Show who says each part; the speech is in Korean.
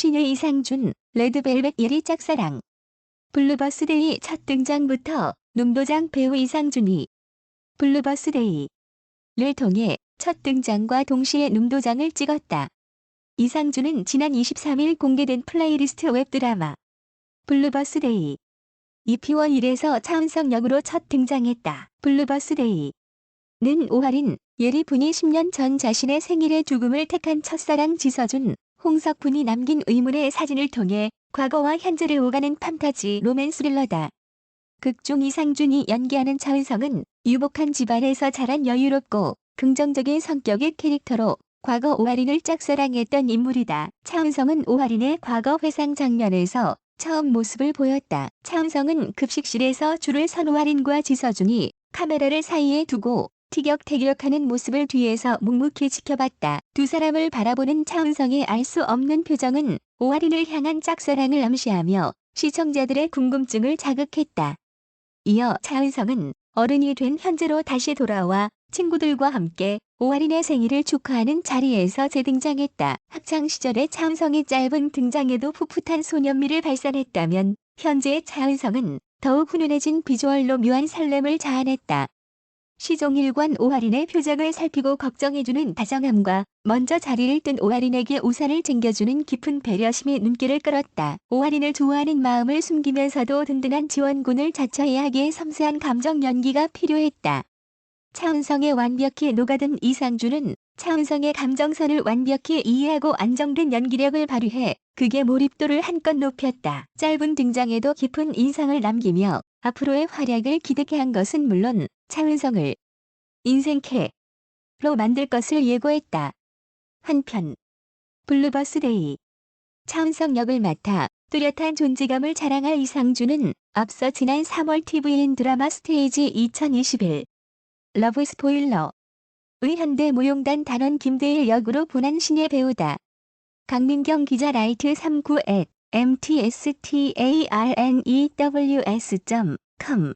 Speaker 1: 신예 이상준, 레드벨벳 1위 짝사랑. 블루버스데이 첫 등장부터 눈도장 배우 이상준이 블루버스데이를 통해 첫 등장과 동시에 눈도장을 찍었다. 이상준은 지난 23일 공개된 플레이리스트 웹드라마 블루버스데이 이피원 1에서 차은성 역으로 첫 등장했다. 블루버스데이는 오할인 예리 분이 10년 전 자신의 생일에 죽음을 택한 첫사랑 지서준, 홍석분이 남긴 의문의 사진을 통해 과거와 현재를 오가는 판타지 로맨 스 릴러다. 극중 이상준이 연기하는 차은성은 유복한 집안에서 자란 여유롭고 긍정적인 성격의 캐릭터로 과거 오할인을 짝사랑했던 인물이다. 차은성은 오할인의 과거 회상 장면에서 처음 모습을 보였다. 차은성은 급식실에서 줄을 선 오할인과 지서준이 카메라를 사이에 두고 티격태격하는 모습을 뒤에서 묵묵히 지켜봤다. 두 사람을 바라보는 차은성의 알 수 없는 표정은 오할인을 향한 짝사랑을 암시하며 시청자들의 궁금증을 자극했다. 이어 차은성은 어른이 된 현재로 다시 돌아와 친구들과 함께 오할인의 생일을 축하하는 자리에서 재등장했다. 학창 시절의 차은성의 짧은 등장에도 풋풋한 소년미를 발산했다면 현재의 차은성은 더욱 훈훈해진 비주얼로 묘한 설렘을 자아냈다. 시종일관 오할인의 표정을 살피고 걱정해주는 다정함과 먼저 자리를 뜬 오할인에게 우산을 챙겨주는 깊은 배려심이 눈길을 끌었다. 오할인을 좋아하는 마음을 숨기면서도 든든한 지원군을 자처해야 하기에 섬세한 감정 연기가 필요했다. 차은성의 완벽히 녹아든 이상준은 차은성의 감정선을 완벽히 이해하고 안정된 연기력을 발휘해 극의 몰입도를 한껏 높였다. 짧은 등장에도 깊은 인상을 남기며 앞으로의 활약을 기대케 한 것은 물론 차은성을 인생캐로 만들 것을 예고했다. 한편 블루버스데이 차은성 역을 맡아 뚜렷한 존재감을 자랑할 이상준은 앞서 지난 3월 TVN 드라마 스테이지 2021 러브 스포일러 의 현대 무용단 단원 김대일 역으로 본한 신예 배우다. 강민경 기자 라이트 39 at mtstarnews.com